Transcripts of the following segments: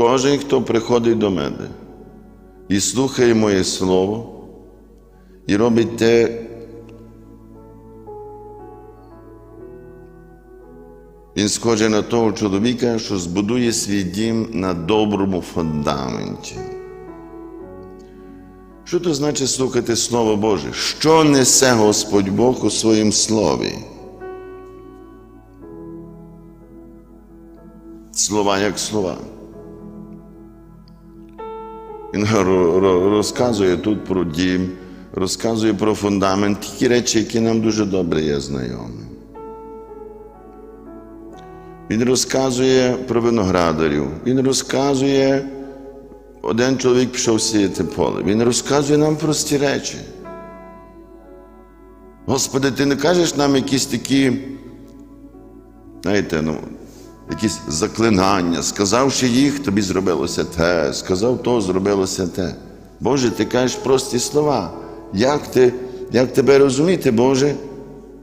Кожен, хто приходить до мене і слухає моє слово, і робить те, він схожий на того чоловіка, що збудує свій дім на доброму фундаменті. Що то значить слухати Слово Боже? Що несе Господь Бог у своїм слові? Слова як слова. Він ро- ро- розказує тут про дім, розказує про фундамент, ті речі, які нам дуже добре є знайомі. Він розказує про виноградарів, він розказує, один чоловік пішов сіяти поле. Він розказує нам прості речі. Господи, ти не кажеш нам якісь такі, знаєте, ну, якісь заклинання, сказавши їх, тобі зробилося те, сказав то, зробилося те. Боже, ти кажеш прості слова. Як, ти, як тебе розуміти, Боже,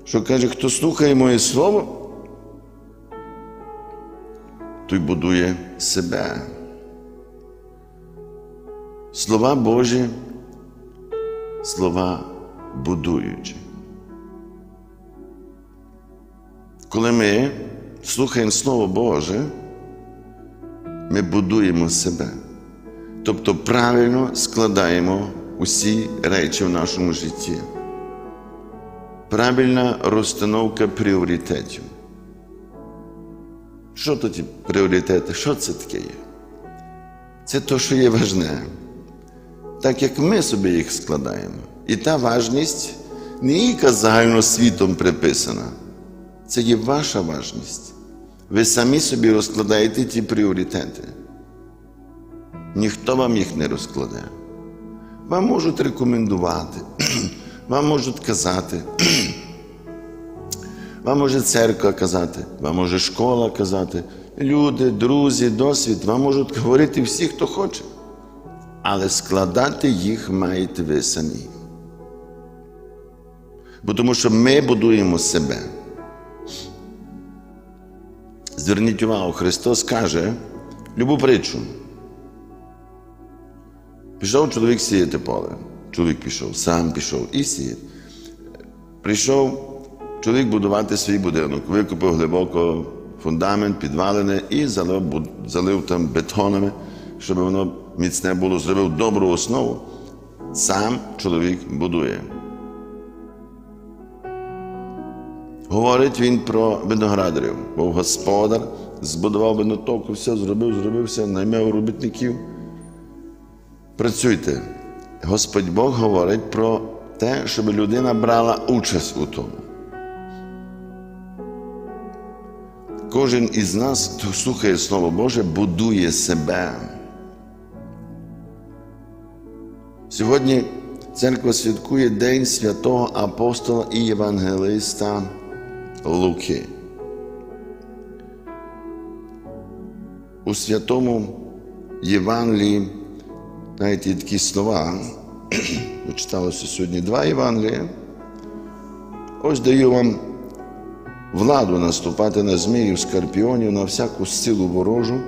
що каже, хто слухає моє слово, той будує себе. Слова Божі, слова будуючі. Коли ми слухаємо Слово Боже, ми будуємо себе. Тобто правильно складаємо усі речі в нашому житті. Правильна розстановка пріоритетів. Що то ті пріоритети? Що це таке є? Це то, що є важне. Так як ми собі їх складаємо. І та важність не яка загально світом приписана. Це є ваша важність. Ви самі собі розкладаєте ті пріоритети. Ніхто вам їх не розкладе. Вам можуть рекомендувати, вам можуть казати, вам може церква казати, вам може школа казати, люди, друзі, досвід, вам можуть говорити всі, хто хоче. Але складати їх маєте ви самі. Бо тому що ми будуємо себе. Зверніть увагу, Христос каже любу притчу. Пішов чоловік сіяти поле. Чоловік пішов, сам пішов і сіє. Прийшов чоловік будувати свій будинок, викопав глибоко фундамент, підвалини і залив, залив там бетонами, щоб воно міцне було, зробив добру основу. Сам чоловік будує. Говорить він про виноградарів, бо господар збудував винотоку, все зробив, зробив все, наймав робітників. Працюйте. Господь Бог говорить про те, щоб людина брала участь у тому. Кожен із нас, хто слухає Слово Боже, будує себе. Сьогодні церква святкує День святого апостола і євангелиста Луки. У святому Євангелії навіть такі слова. Читалося сьогодні два Євангелія. Ось даю вам владу наступати на зміїв, скорпіонів, на всяку силу ворожу,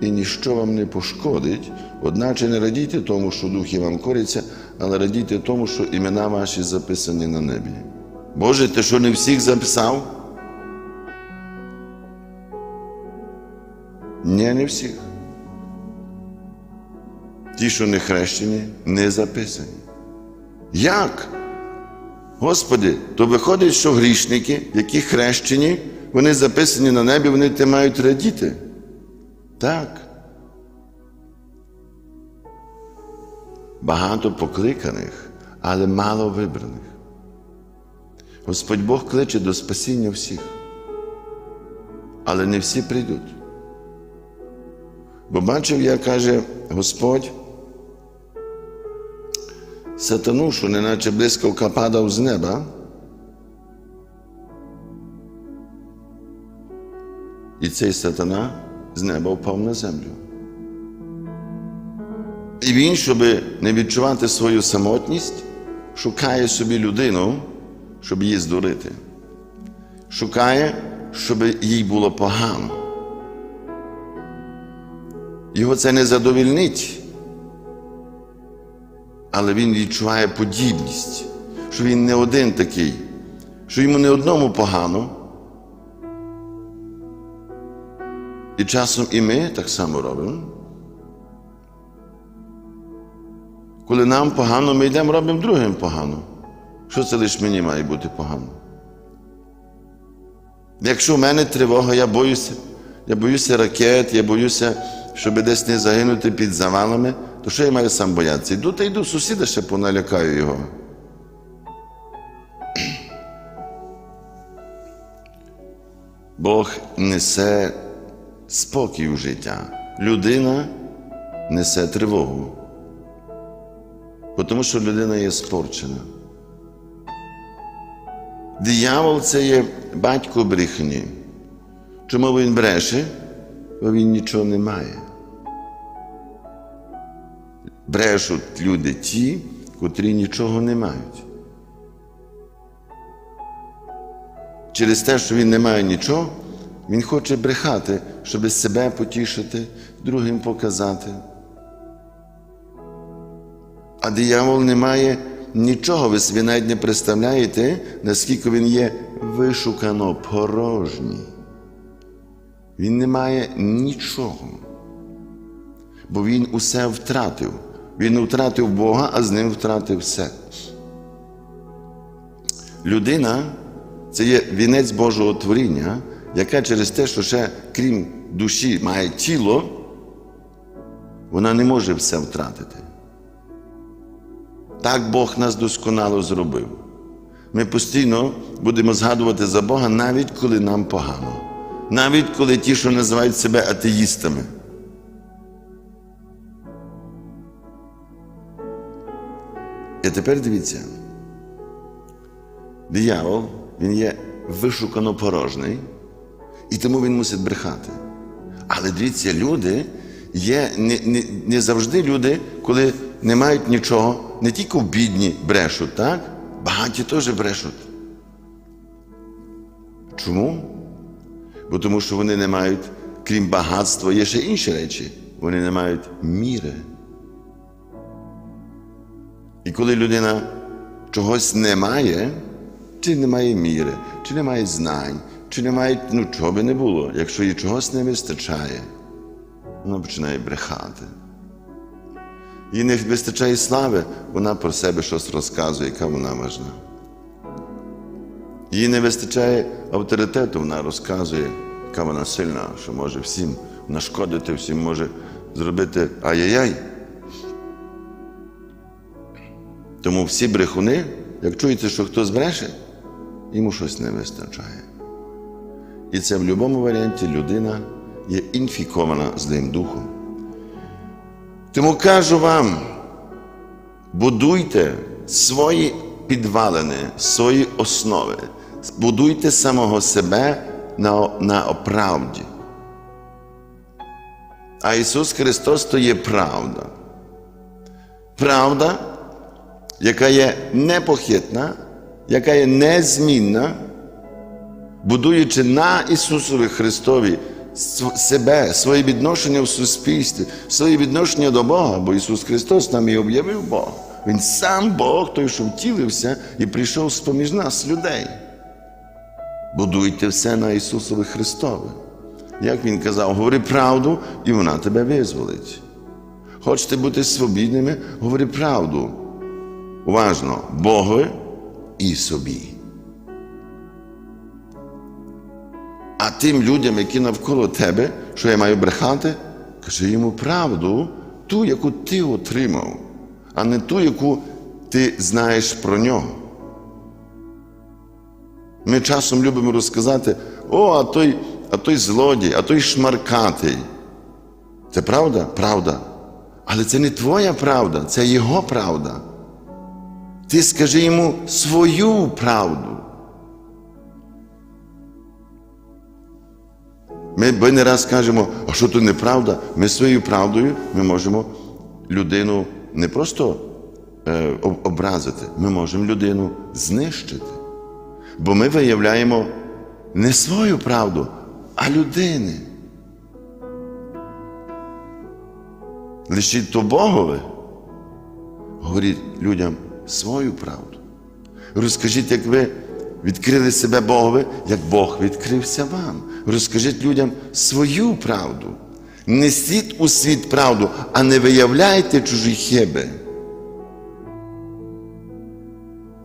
і ніщо вам не пошкодить. Одначе не радійте тому, що духи вам коряться, але радійте тому, що імена ваші записані на небі. Боже, ти що не всіх записав? Ні, не всіх. Ті, що не хрещені, не записані. Як? Господи, то виходить, що грішники, які хрещені, вони записані на небі, вони те мають радіти. Так. Багато покликаних, але мало вибраних. Господь Бог кличе до спасіння всіх. Але не всі прийдуть. Бо бачив, я каже Господь, сатану, що неначе блискавка падав з неба. І цей сатана з неба впав на землю. І він, щоб не відчувати свою самотність, шукає собі людину, щоб її здурити. Шукає, щоб їй було погано. Його це не задовільнить. Але він відчуває подібність, що він не один такий, що йому не одному погано. І часом і ми так само робимо. Коли нам погано, ми йдемо робимо другим погано. Що це лише мені має бути погано? Якщо в мене тривога, я боюся, я боюся ракет, я боюся, щоб десь не загинути під завалами, то що я маю сам боятися? Йду та йду сусіда ще поналякаю його. Бог несе спокій у життя. Людина несе тривогу. Тому що людина є спорчена. Диявол це є батько брехні. Чому він бреше? Бо він нічого не має. Брешуть люди ті, котрі нічого не мають. Через те, що він не має нічого, він хоче брехати, щоб себе потішити, другим показати. А диявол не має нічого, ви собі навіть не представляєте, наскільки він є вишукано порожній. Він не має нічого, бо він усе втратив. Він втратив Бога, а з ним втратив все. Людина це є вінець Божого творіння, яка через те, що ще крім душі має тіло, вона не може все втратити. Так Бог нас досконало зробив. Ми постійно будемо згадувати за Бога, навіть коли нам погано, навіть коли ті, що називають себе атеїстами. І тепер дивіться, диявол, він є вишукано порожний, і тому він мусить брехати. Але дивіться, люди є не, не, не завжди люди, коли не мають нічого, не тільки бідні брешуть, так? Багаті теж брешуть. Чому? Бо тому що вони не мають, крім багатства, є ще інші речі. Вони не мають міри. І коли людина чогось не має, чи не має міри, чи не має знань, чи не має, ну чого би не було, якщо їй чогось не вистачає, вона починає брехати. Їй не вистачає слави, вона про себе щось розказує, яка вона важна. Їй не вистачає авторитету, вона розказує, яка вона сильна, що може всім нашкодити, всім може зробити ай-яй-яй. Тому всі брехуни, як чуєте, що хтось бреше, йому щось не вистачає. І це в будь-якому варіанті людина є інфікована злим духом. Тому кажу вам, будуйте свої підвалини, свої основи, будуйте самого себе на, на правді. А Ісус Христос то є правда. Правда, яка є непохитна, яка є незмінна, будуючи на Ісусові Христові себе, своє відношення в суспільстві, своє відношення до Бога, бо Ісус Христос нам і об'явив Бог. Він сам Бог, той, що втілився і прийшов з-поміж нас, людей. Будуйте все на Ісусові Христові. Як Він казав, говори правду, і вона тебе визволить. Хочете бути свобідними, говори правду. Уважно, Богові і собі. А тим людям, які навколо тебе, що я маю брехати, кажи йому правду, ту, яку ти отримав, а не ту, яку ти знаєш про нього. Ми часом любимо розказати, о, а той, а той злодій, а той шмаркатий. Це правда? Правда. Але це не твоя правда, це його правда. Ти скажи йому свою правду. Ми бо не раз кажемо, а що тут неправда? Ми своєю правдою ми можемо людину не просто е, образити, ми можемо людину знищити. Бо ми виявляємо не свою правду, а людини. Лишіть то Богове. Говоріть людям свою правду. Розкажіть, як ви відкрили себе Богові, як Бог відкрився вам. Розкажіть людям свою правду. Несіть у світ правду, а не виявляйте чужі хиби.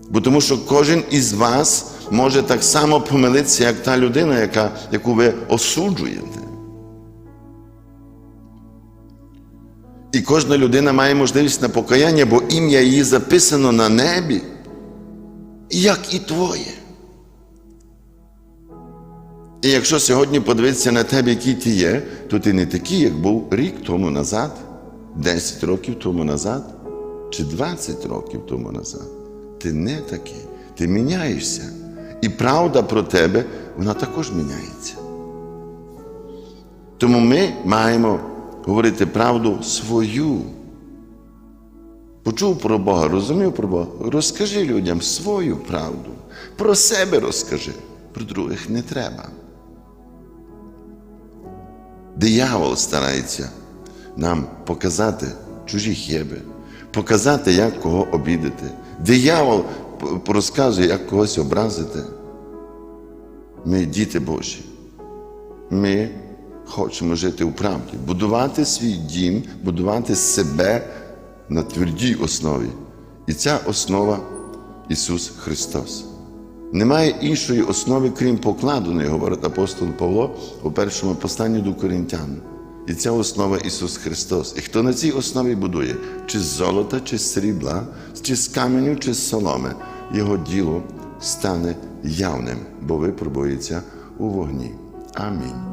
Бо тому що кожен із вас може так само помилитися, як та людина, яка, яку ви осуджуєте. І кожна людина має можливість на покаяння, бо ім'я її записано на небі, як і твоє. І якщо сьогодні подивитися на тебе, який ти є, то ти не такий, як був рік тому назад, 10 років тому назад, чи 20 років тому назад. Ти не такий, ти міняєшся. І правда про тебе, вона також міняється. Тому ми маємо говорити правду свою. Почув про Бога, розумів про Бога. Розкажи людям свою правду. Про себе розкажи, про других не треба. Диявол старається нам показати чужі хиби, показати, як кого обідати. Диявол розказує, як когось образити. Ми діти Божі. Ми хочемо жити у правді, будувати свій дім, будувати себе на твердій основі. І ця основа Ісус Христос. Немає іншої основи, крім покладеної, говорить апостол Павло у першому посланні до Коринтян. І ця основа Ісус Христос. І хто на цій основі будує, чи з золота, чи з срібла, чи з каменю, чи з соломи, його діло стане явним, бо випробується у вогні. Амінь.